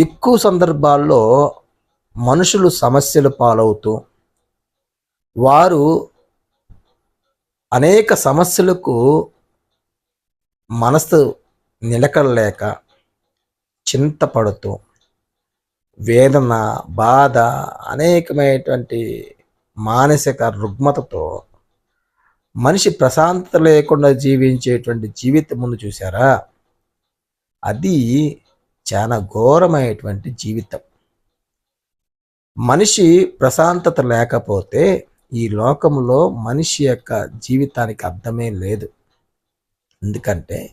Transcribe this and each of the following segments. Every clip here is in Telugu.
ఎక్కువ సందర్భాల్లో మనుషులు సమస్యలు పాలవుతూ వారు అనేక సమస్యలకు మనసు నిలకడలేక చింతపడుతూ వేదన బాధ అనేకమైనటువంటి మానసిక రుగ్మతతో మనిషి ప్రశాంతత లేకుండా జీవించేటువంటి జీవితం ముందు చూసారా అది చాలా ఘోరమైనటువంటి జీవితం. మనిషి ప్రశాంతత లేకపోతే ఈ లోకంలో మనిషి యొక్క జీవితానికి అర్థమే లేదు. ఎందుకంటే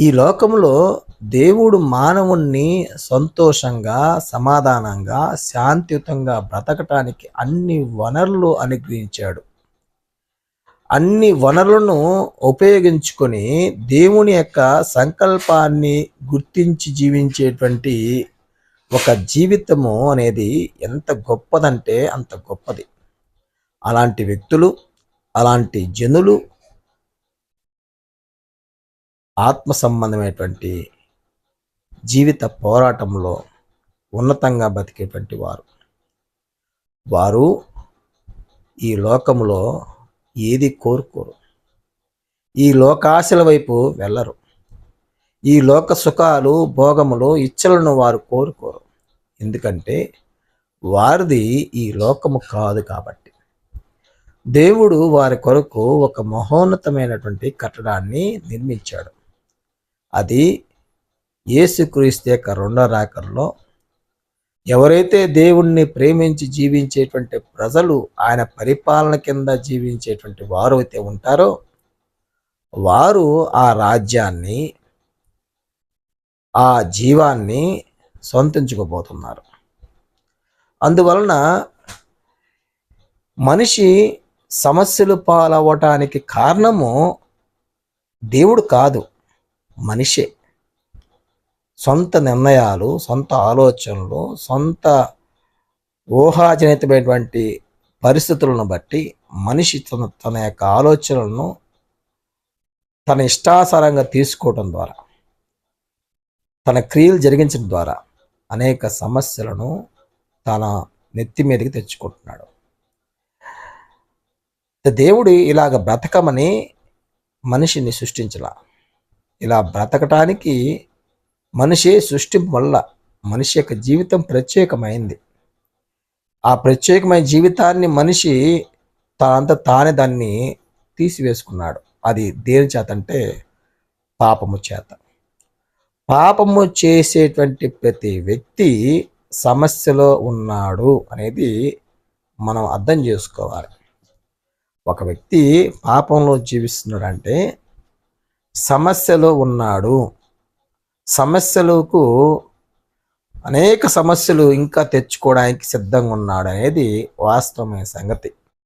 ఈ లోకంలో దేవుడు మానవుణ్ణి సంతోషంగా సమాధానంగా శాంతియుతంగా బ్రతకటానికి అన్ని వనరులు అనుగ్రహించాడు. అన్ని వనరులను ఉపయోగించుకొని దేవుని యొక్క సంకల్పాన్ని గుర్తించి జీవించేటువంటి ఒక జీవితము అనేది ఎంత గొప్పదంటే అంత గొప్పది. అలాంటి వ్యక్తులు అలాంటి జనులు ఆత్మ సంబంధమైనటువంటి జీవిత పోరాటంలో ఉన్నతంగా బతికేటువంటి వారు. వారు ఈ లోకంలో ఏది కోరుకోరు. ఈ లోకాశల వైపు వెళ్ళరు. ఈ లోక సుఖాలు భోగములు ఇచ్చలను వారు కోరుకోరు. ఎందుకంటే వారిది ఈ లోకము కాదు కాబట్టి. దేవుడు వారి కొరకు ఒక మహోన్నతమైనటువంటి కట్టడాన్ని నిర్మించాడు. అది యేసుక్రీస్తు యొక్క రెండో రాకల్లో ఎవరైతే దేవుణ్ణి ప్రేమించి జీవించేటువంటి ప్రజలు ఆయన పరిపాలన కింద జీవించేటువంటి వారు అయితే ఉంటారో వారు ఆ రాజ్యాన్ని ఆ జీవాన్ని సొంతించుకోబోతున్నారు. అందువలన మనిషి సమస్యలు పాలవ్వటానికి కారణము దేవుడు కాదు మనిషే. సొంత నిర్ణయాలు సొంత ఆలోచనలు సొంత ఊహాజనితమైనటువంటి పరిస్థితులను బట్టి మనిషి తన తన యొక్క ఆలోచనలను తన ఇష్టాసారంగా తీసుకోవడం ద్వారా తన క్రియలు జరిగించడం ద్వారా అనేక సమస్యలను తన నెత్తి మీదకి తెచ్చుకుంటున్నాడు. దేవుడు ఇలాగ బ్రతకమని మనిషిని సృష్టించలా. ఇలా బ్రతకటానికి మనిషి సృష్టి వల్ల మనిషి యొక్క జీవితం ప్రత్యేకమైంది. ఆ ప్రత్యేకమైన జీవితాన్ని మనిషి తనంత తానే దాన్ని తీసివేసుకున్నాడు. అది దేని చేత అంటే పాపము చేత. పాపము చేసేటువంటి ప్రతి వ్యక్తి సమస్యలో ఉన్నాడు అనేది మనం అర్థం చేసుకోవాలి. ఒక వ్యక్తి పాపంలో జీవిస్తున్నాడంటే సమస్యలో ఉన్నాడు. సమస్యలకు అనేక సమస్యలు ఇంకా తెచ్చుకోవడానికి సిద్ధంగా ఉన్నాడు అనేది వాస్తవమైన సంగతి.